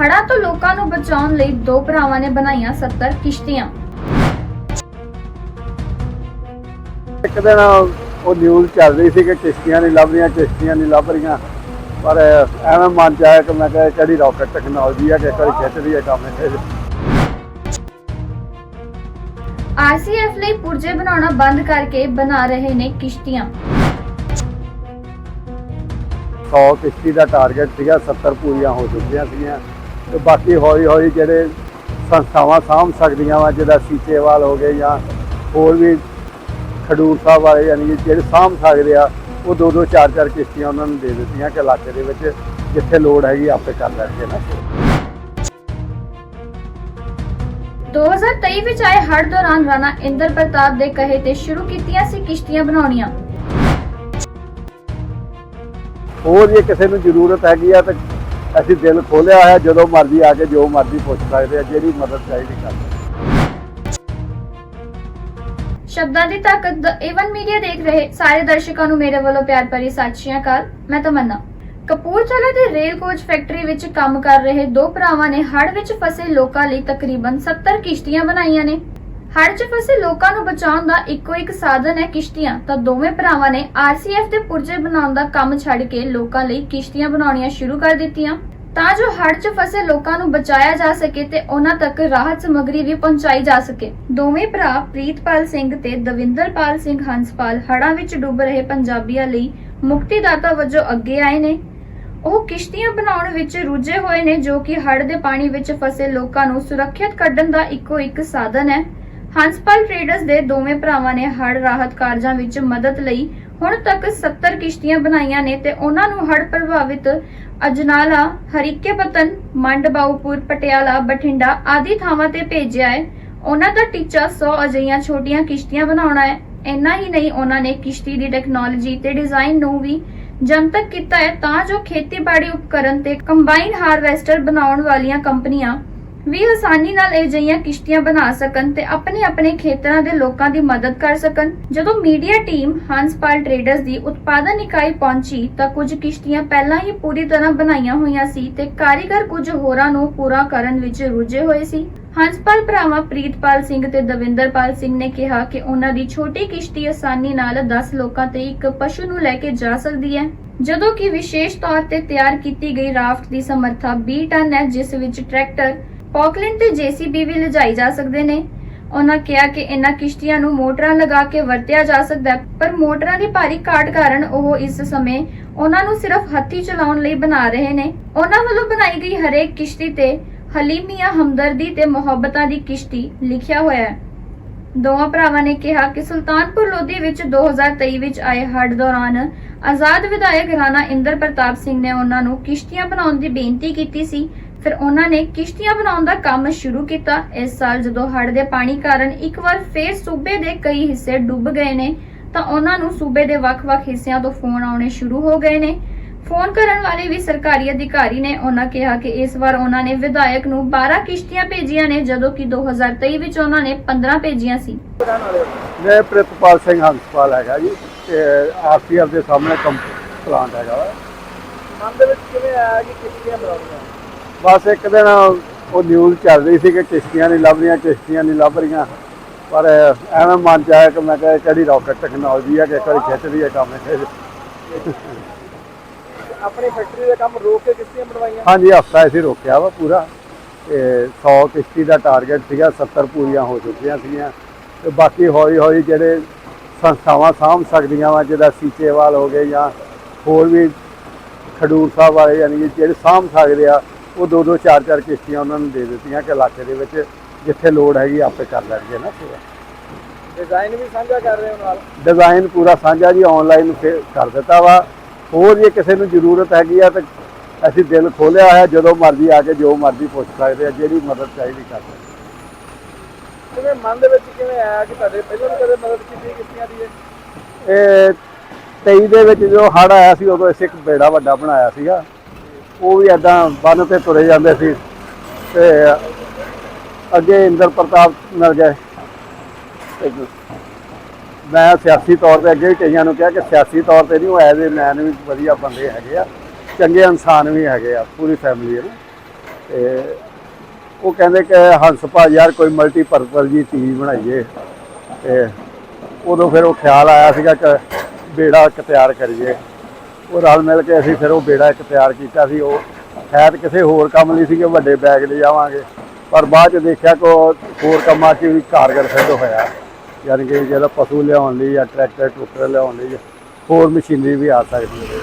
ਹੜ੍ਹਾਂ ਤੋਂ ਲੋਕਾਂ ਨੂੰ ਬਚਾਉਣ ਲਈ ਦੋ ਭਰਾਵਾਂ ਨੇ ਬਣਾਈਆਂ 70 ਕਿਸ਼ਤੀਆਂ। ਇੱਕ ਦਿਨ ਉਹ ਨਿਊਜ਼ ਚੱਲ ਰਹੀ ਸੀ ਕਿ ਕਿਸ਼ਤੀਆਂ ਨਹੀਂ ਲੱਭ ਰਹੀਆਂ ਕਿਸ਼ਤੀਆਂ ਨਹੀਂ ਲੱਭ ਰਹੀਆਂ। ਪਰ ਐਵੇਂ ਮਨ ਚ ਆਇਆ ਕਿ ਮੈਂ ਕਿਹਾ ਕਿਹੜੀ ਰਾਕਟ ਟੈਕਨੋਲੋਜੀ ਹੈ ਕਿ ਇੱਕ ਵਾਰੀ ਖਿੱਚ ਰਹੀ ਹੈ ਕੰਮ ਇਹ। ਆਰਸੀਐਫ ਲਈ ਪੁਰਜੇ ਬਣਾਉਣਾ ਬੰਦ ਕਰਕੇ ਬਣਾ ਰਹੇ ਨੇ ਕਿਸ਼ਤੀਆਂ। 100 ਕਿਸ਼ਤੀ ਦਾ ਟਾਰਗੇਟ ਸੀਗਾ 70 ਪੂਰੀਆਂ ਹੋ ਚੁੱਕੀਆਂ ਸੀਗੀਆਂ। ਤੇ ਬਾਕੀ ਹੌਲੀ ਹੌਲੀ ਜਿਹੜੇ ਸੰਸਥਾਵਾਂ ਸਾਂਭ ਸਕਦੀਆਂ ਵਾ ਜਿਹਦਾ ਸੀਚੇਵਾਲ ਹੋ ਗਏ ਜਾਂ ਹੋਰ ਵੀ ਖਡੂਰ ਸਾਹਿਬ ਵਾਲੇ ਯਾਨੀ ਜਿਹੜੇ ਸਾਂਭ ਸਕਦੇ ਆ ਉਹ ਦੋ ਦੋ ਚਾਰ ਚਾਰ ਕਿਸ਼ਤੀਆਂ ਉਹਨਾਂ ਨੂੰ ਦੇ ਦਿੱਤੀਆਂ ਕਿ ਇਲਾਕੇ ਦੇ ਵਿੱਚ ਜਿੱਥੇ ਲੋੜ ਹੈਗੀ ਆਪੇ ਕਰ ਲੈਣਗੇ ਨਾ। 2023 ਵਿੱਚ ਆਏ ਹੜ੍ਹ ਦੌਰਾਨ ਰਾਣਾ ਇੰਦਰ ਪ੍ਰਤਾਪ ਦੇ ਕਹੇ ਤੇ ਸ਼ੁਰੂ ਕੀਤੀਆਂ ਸੀ ਕਿਸ਼ਤੀਆਂ ਬਣਾਉਣੀਆਂ। ਹੋਰ ਜੇ ਕਿਸੇ ਨੂੰ ਜ਼ਰੂਰਤ ਹੈਗੀ ਆ ਤਾਂ ਅਸੀਂ ਦਿਲ ਖੋਲਿਆ ਹੋਇਆ, ਜਦੋਂ ਮਰਜ਼ੀ ਆ ਕੇ ਜੋ ਮਰਜ਼ੀ ਪੁੱਛ ਸਕਦੇ ਆ, ਜਿਹੜੀ ਮਦਦ ਚਾਹੀਦੀ ਕਰ ਸਕਦੇ ਸ਼ਬਦਾਂ ਦੀ ਤਾਕਤ ਦ ਏਵਨ ਮੀਡੀਆ ਦੇਖ ਰਹੇ ਸਾਰੇ ਦਰਸ਼ਕਾਂ ਨੂੰ ਮੇਰੇ ਵੱਲੋਂ ਪਿਆਰ ਭਰੀ ਸਤਿ ਸ਼੍ਰੀ ਅਕਾਲ। ਮੈਂ ਤਮੰਨਾ। ਕਪੂਰਥਲਾ ਦੇ ਰੇਲ ਕੋਚ ਫੈਕਟਰੀ ਵਿੱਚ ਕੰਮ ਕਰ ਰਹੇ ਦੋ ਭਰਾਵਾਂ ਨੇ ਹੜ੍ਹ ਵਿੱਚ ਫਸੇ ਲੋਕਾਂ ਲਈ ਤਕਰੀਬਨ 70 ਕਿਸ਼ਤੀਆਂ ਬਣਾਈਆਂ ਨੇ। ਹੜ੍ਹ 'ਚ ਫਸੇ ਲੋਕਾਂ ਨੂੰ ਬਚਾਉਣ ਦਾ ਇੱਕੋ ਇੱਕ ਸਾਧਨ ਹੈ ਕਿਸ਼ਤੀਆਂ। ਤਾਂ ਦੋਵੇਂ ਭਰਾਵਾਂ ਨੇ ਆਰਸੀਐਫ ਦੇ ਪੁਰਜੇ ਬਣਾਉਣ ਦਾ ਕੰਮ ਛੱਡ ਕੇ ਲੋਕਾਂ ਲਈ ਕਿਸ਼ਤੀਆਂ ਬਣਾਉਣੀਆਂ ਸ਼ੁਰੂ ਕਰ ਦਿੱਤੀਆਂ। ਤਾਂ ਜੋ ਹੜ੍ਹ 'ਚ ਫਸੇ ਲੋਕਾਂ ਨੂੰ ਬਚਾਇਆ ਜਾ ਸਕੇ ਤੇ ਉਹਨਾਂ ਤੱਕ ਰਾਹਤ ਸਮੱਗਰੀ ਵੀ ਪਹੁੰਚਾਈ ਜਾ ਸਕੇ। ਦੋਵੇਂ ਭਰਾ ਪ੍ਰੀਤਪਾਲ ਸਿੰਘ ਤੇ ਦਵਿੰਦਰਪਾਲ ਸਿੰਘ ਹੰਸਪਾਲ ਹੜ੍ਹਾਂ ਵਿੱਚ ਡੁੱਬ ਰਹੇ ਪੰਜਾਬੀਆਂ ਲਈ ਮੁਕਤੀਦਾਤਾ ਵਜੋਂ ਅੱਗੇ ਆਏ ਨੇ। ਉਹ ਕਿਸ਼ਤੀਆਂ ਬਣਾਉਣ ਵਿੱਚ ਰੁੱਝੇ ਹੋਏ ਨੇ ਜੋ ਕਿ ਹੜ੍ਹ ਦੇ ਪਾਣੀ ਵਿੱਚ ਫਸੇ ਲੋਕਾਂ ਨੂੰ ਸੁਰੱਖਿਅਤ ਕੱਢਣ ਦਾ ਇੱਕੋ ਇੱਕ ਸਾਧਨ ਹੈ। ਹੰਸਪਾਲ ਟ੍ਰੇਡਰਸ ਦੇ ਦੋਵੇਂ ਭਰਾਵਾਂ ਨੇ ਹੜ੍ਹ ਰਾਹਤ ਕਾਰਜਾਂ ਵਿੱਚ ਮਦਦ ਲਈ ਹੁਣ ਤੱਕ 70 ਕਿਸ਼ਤੀਆਂ ਬਣਾਈਆਂ ਨੇ ਤੇ ਉਹਨਾਂ ਨੂੰ ਹੜ੍ਹ ਪ੍ਰਭਾਵਿਤ ਅਜਨਾਲਾ ਹਰੀਕੇ ਪਤਨ ਮੰਡ ਪਟਿਆਲਾ, ਬਠਿੰਡਾ ਆਦਿ ਥਾਵਾਂ ਤੇ ਭੇਜਿਆ ਹੈ। ਉਹਨਾਂ ਦਾ ਟੀਚਾ 100 ਅਜਿਹੀਆਂ ਛੋਟੀਆਂ ਕਿਸ਼ਤੀਆਂ ਬਣਾਉਣਾ ਹੈ। ਇੰਨਾ ਹੀ ਨਹੀਂ ਉਹਨਾਂ ਨੇ ਕਿਸ਼ਤੀ ਦੀ ਟੈਕਨੋਲੋਜੀ ਤੇ ਡਿਜ਼ਾਈਨ ਨੂੰ ਵੀ ਜਨਤਕ ਕੀਤਾ ਹੈ, ਤਾਂ ਜੋ ਖੇਤੀਬਾੜੀ ਉਪਕਰਨ ਤੇ ਕੰਬਾਈਨ ਹਾਰਵੈਸਟਰ ਬਣਾਉਣ ਵਾਲੀਆਂ ਕੰਪਨੀਆਂ ਵੀ ਆਸਾਨੀ ਨਾਲ ਇਹ ਜਿਹੀਆਂ ਕਿਸ਼ਤੀਆਂ ਬਣਾ ਸਕਣ ਤੇ ਆਪਣੇ ਆਪਣੇ ਖੇਤਰਾਂ ਦੇ ਲੋਕਾਂ ਦੀ ਮਦਦ ਕਰ ਸਕਣ। ਜਦੋਂ ਮੀਡੀਆ ਟੀਮ ਹੰਸਪਾਲ ਟ੍ਰੇਡਰਸ ਦੀ ਉਤਪਾਦਨ ਇਕਾਈ ਪਹੁੰਚੀ ਤਾਂ ਕੁਝ ਕਿਸ਼ਤੀਆਂ ਪਹਿਲਾਂ ਹੀ ਪੂਰੀ ਤਰ੍ਹਾਂ ਬਣਾਈਆਂ ਹੋਈਆਂ ਸੀ ਤੇ ਕਾਰੀਗਰ ਕੁਝ ਹੋਰਾਂ ਨੂੰ ਪੂਰਾ ਕਰਨ ਵਿੱਚ ਰੁੱਝੇ ਹੋਏ ਸੀ। ਹੰਸਪਾਲ ਭਰਾਵਾਂ ਪ੍ਰੀਤਪਾਲ ਸਿੰਘ ਤੇ ਦਵਿੰਦਰਪਾਲ ਸਿੰਘ ਨੇ ਕਿਹਾ ਕਿ ਉਹਨਾਂ ਦੀ ਛੋਟੀ ਕਿਸ਼ਤੀ ਆਸਾਨੀ ਨਾਲ 10 ਲੋਕਾਂ ਤੇ ਇੱਕ ਪਸ਼ੂ ਨੂੰ ਲੈ ਕੇ ਜਾ ਸਕਦੀ ਹੈ। ਜਦੋਂ ਕਿ ਵਿਸ਼ੇਸ਼ ਤੌਰ ਤੇ ਤਿਆਰ ਕੀਤੀ ਗਈ ਰਾਫਟ ਦੀ ਸਮਰੱਥਾ 20 ਟਨ ਹੈ, ਜਿਸ ਵਿੱਚ ਟਰੈਕਟਰ ਪੌਕਲਿਨ ਤੇ ਜੀਸੀਬੀ ਵੀ ਲਿਜਾਈ ਜਾ ਸਕਦੇ ਨੇ। ਉਹਨਾਂ ਕਿਹਾ ਕਿ ਇਹਨਾਂ ਕਿਸ਼ਤੀਆਂ ਨੂੰ ਮੋਟਰਾਂ ਲਗਾ ਕੇ ਵਰਤਿਆ ਜਾ ਸਕਦਾ ਹੈ, ਪਰ ਮੋਟਰਾਂ ਦੀ ਭਾਰੀ ਘਾਟ ਕਾਰਨ ਉਹ ਇਸ ਸਮੇਂ ਉਹਨਾਂ ਨੂੰ ਸਿਰਫ ਹੱਥੀ ਚਲਾਉਣ ਲਈ ਬਣਾ ਰਹੇ ਨੇ। ਉਹਨਾਂ ਵੱਲੋਂ ਬਣਾਈ ਗਈ ਹਰੇਕ ਕਿਸ਼ਤੀ ਤੇ ਹਲੀਮੀਆਂ ਹਮਦਰਦੀ ਤੇ ਮੁਹੱਬਤਾਂ ਦੀ ਕਿਸ਼ਤੀ ਲਿਖਿਆ ਹੋਇਆ ਹੈ। ਦੋਵਾਂ ਭਰਾਵਾਂ ਨੇ ਕਿਹਾ ਕਿ ਸੁਲਤਾਨਪੁਰ ਲੋਧੀ ਵਿੱਚ 2023 ਵਿੱਚ ਆਏ ਹੜ੍ਹ ਦੌਰਾਨ ਆਜ਼ਾਦ ਵਿਧਾਇਕ ਰਾਣਾ ਇੰਦਰ ਪ੍ਰਤਾਪ ਸਿੰਘ ਨੇ ਉਹਨਾਂ ਨੂੰ ਕਿਸ਼ਤੀਆਂ ਬਣਾਉਣ ਦੀ ਬੇਨਤੀ ਕੀਤੀ ਸੀ ਫਿਰ ਉਹਨਾਂ ਨੇ ਕਿਸ਼ਤੀਆਂ ਬਣਾਉਣ ਦਾ ਕੰਮ ਸ਼ੁਰੂ ਕੀਤਾ। ਇਸ ਸਾਲ ਜਦੋਂ ਹੜ੍ਹ ਦੇ ਪਾਣੀ ਕਾਰਨ ਇੱਕ ਵਾਰ ਫੇਰ ਸੂਬੇ ਦੇ ਕਈ ਹਿੱਸੇ ਡੁੱਬ ਗਏ ਨੇ ਤਾਂ ਉਹਨਾਂ ਨੂੰ ਸੂਬੇ ਦੇ ਵੱਖ-ਵੱਖ ਹਿੱਸਿਆਂ ਤੋਂ ਫੋਨ ਆਉਣੇ ਸ਼ੁਰੂ ਹੋ ਗਏ ਨੇ। ਫੋਨ ਕਰਨ ਵਾਲੇ ਵੀ ਸਰਕਾਰੀ ਅਧਿਕਾਰੀ ਨੇ ਉਹਨਾਂ ਕਿਹਾ ਕਿ ਇਸ ਵਾਰ ਉਹਨਾਂ ਨੇ ਵਿਧਾਇਕ ਨੂੰ 12 ਕਿਸ਼ਤੀਆਂ ਭੇਜੀਆਂ ਨੇ ਜਦੋਂ ਕਿ 2023 ਵਿੱਚ ਉਹਨਾਂ ਨੇ 15 ਭੇਜੀਆਂ ਸੀ। ਮੈਂ ਪ੍ਰਿਤਪਾਲ ਸਿੰਘ ਹੰਸਪਾਲ ਹੈਗਾ ਜੀ ਤੇ ਆਰਸੀਐਫ ਦੇ ਸਾਹਮਣੇ ਕੰਪ ਪਲਾਂਟ ਹੈਗਾ ਮਨ ਦੇ ਵਿੱਚ ਕਿਵੇਂ ਆਇਆ ਕਿ ਕਿਸ਼ਤੀਆਂ ਬਣਾਉਣੀਆਂ? ਬਸ ਇੱਕ ਦਿਨ ਉਹ ਨਿਊਜ਼ ਚੱਲ ਰਹੀ ਸੀ ਕਿ ਕਿਸ਼ਤੀਆਂ ਨਹੀਂ ਲੱਭ ਰਹੀਆਂ ਕਿਸ਼ਤੀਆਂ ਨਹੀਂ ਲੱਭ ਰਹੀਆਂ। ਪਰ ਐਵੇਂ ਮਨ ਚ ਆਇਆ ਕਿ ਮੈਂ ਕਿਹਾ ਕਿਹੜੀ ਰਾਕਟ ਟੈਕਨੋਲੋਜੀ ਹੈ ਕਿ ਇੱਕ ਵਾਰੀ ਖਿੱਚ ਹੈ ਕੰਮ ਇਹ। ਆਪਣੀ ਫੈਕਟਰੀ ਦਾ ਕੰਮ ਰੋਕ ਕੇ ਕਿਸ਼ਤੀਆਂ ਬਣਵਾਈਆਂ? ਹਾਂਜੀ ਹਫਤਾ ਅਸੀਂ ਰੋਕਿਆ ਵਾ ਪੂਰਾ। ਤੇ 100 ਕਿਸ਼ਤੀ ਦਾ ਟਾਰਗੇਟ ਸੀਗਾ 70 ਪੂਰੀਆਂ ਹੋ ਚੁੱਕੀਆਂ ਸੀਗੀਆਂ। ਤੇ ਬਾਕੀ ਹੌਲੀ ਹੌਲੀ ਜਿਹੜੇ ਸੰਸਥਾਵਾਂ ਸਾਂਭ ਸਕਦੀਆਂ ਵਾ ਜਿਹਦਾ ਸੀਚੇਵਾਲ ਹੋ ਗਏ ਜਾਂ ਹੋਰ ਵੀ ਖਡੂਰ ਸਾਹਿਬ ਵਾਲੇ ਯਾਨੀ ਜਿਹੜੇ ਸਾਂਭ ਸਕਦੇ ਆ ਉਹ ਦੋ ਦੋ ਚਾਰ ਚਾਰ ਕਿਸ਼ਤੀਆਂ ਉਹਨਾਂ ਨੂੰ ਦੇ ਦਿੱਤੀਆਂ ਕਿ ਇਲਾਕੇ ਦੇ ਵਿੱਚ ਜਿੱਥੇ ਲੋੜ ਹੈਗੀ ਆਪੇ ਕਰ ਲੈਣਗੇ ਨਾ ਪੂਰਾ ਡਿਜ਼ਾਈਨ ਵੀ ਸਾਂਝਾ ਕਰ ਰਹੇ ਹੋ ਨਾਲ? ਡਿਜ਼ਾਈਨ ਪੂਰਾ ਸਾਂਝਾ ਜੀ ਆਨਲਾਈਨ ਕਰ ਦਿੱਤਾ ਵਾ। ਹੋਰ ਜੇ ਕਿਸੇ ਨੂੰ ਜ਼ਰੂਰਤ ਹੈਗੀ ਆ ਤਾਂ ਅਸੀਂ ਦਿਲ ਖੋਲਿਆ ਹੋਇਆ ਜਦੋਂ ਮਰਜ਼ੀ ਆ ਕੇ ਜੋ ਮਰਜ਼ੀ ਪੁੱਛ ਸਕਦੇ ਆ ਜਿਹੜੀ ਮਦਦ ਚਾਹੀਦੀ ਕਰ ਸਕਦੇ ਕਿਵੇਂ ਮਨ ਦੇ ਵਿੱਚ ਕਿਵੇਂ ਆਇਆ ਕਿ ਤੁਹਾਡੇ ਪਹਿਲਾਂ ਵੀ ਕਦੇ ਮਦਦ ਕੀਤੀ ਕਿਸ਼ਤੀਆਂ ਦੀ ਇਹ? ਇਹ 23 ਦੇ ਵਿੱਚ ਜਦੋਂ ਹੜ ਆਇਆ ਸੀ ਉਦੋਂ ਅਸੀਂ ਇੱਕ ਬੇੜਾ ਵੱਡਾ ਬਣਾਇਆ ਸੀਗਾ। ਉਹ ਵੀ ਐਦਾਂ ਬੰਨ ਤੇ ਤੁਰੇ ਜਾਂਦੇ ਸੀ ਤੇ ਅੱਗੇ ਇੰਦਰ ਪ੍ਰਤਾਪ ਮਿਲ ਗਏ। ਮੈਂ ਸਿਆਸੀ ਤੌਰ ਤੇ ਅੱਗੇ ਵੀ ਕਈਆਂ ਨੂੰ ਕਿਹਾ ਕਿ ਸਿਆਸੀ ਤੌਰ ਤੇ ਨਹੀਂ, ਉਹ ਐਜ਼ ਏ ਮੈਨ ਵੀ ਵਧੀਆ ਬੰਦੇ ਹੈਗੇ ਆ, ਚੰਗੇ ਇਨਸਾਨ ਵੀ ਹੈਗੇ ਆ, ਪੂਰੀ ਫੈਮਿਲੀ ਨੂੰ ਨਾ। ਤੇ ਉਹ ਕਹਿੰਦੇ ਕਿ ਹੰਸ ਭਾ ਯਾਰ ਕੋਈ ਮਲਟੀ ਮਲਟੀਪਰਪਲ ਜੀ ਚੀਜ਼ ਬਣਾਈਏ। ਤੇ ਉਦੋਂ ਫਿਰ ਉਹ ਖਿਆਲ ਆਇਆ ਸੀਗਾ ਕਿ ਬੇੜਾ ਇੱਕ ਤਿਆਰ ਕਰੀਏ। ਉਹ ਰਲ ਮਿਲ ਕੇ ਅਸੀਂ ਫਿਰ ਉਹ ਬੇੜਾ ਇੱਕ ਤਿਆਰ ਕੀਤਾ ਸੀ, ਉਹ ਸ਼ਾਇਦ ਕਿਸੇ ਹੋਰ ਕੰਮ ਲਈ ਸੀ ਕਿ ਵੱਡੇ ਬੈਗ ਲੈ ਜਾਵਾਂਗੇ ਪਰ ਬਾਅਦ ਚ ਦੇਖਿਆ ਕਿ ਉਹ ਹੋਰ ਕੰਮਾਂ 'ਚ ਵੀ ਕਾਰਗਰ ਸਿੱਧ ਹੋਇਆ। ਯਾਨੀ ਕਿ ਜਿਹੜਾ ਪਸ਼ੂ ਲਿਆਉਣ ਲਈ ਜਾਂ ਟਰੈਕਟਰ, ਟਰੂਕਟਰ ਲਿਆਉਣ ਲਈ ਹੋਰ ਮਸ਼ੀਨਰੀ ਵੀ ਆ ਸਕਦੀ ਹੈ।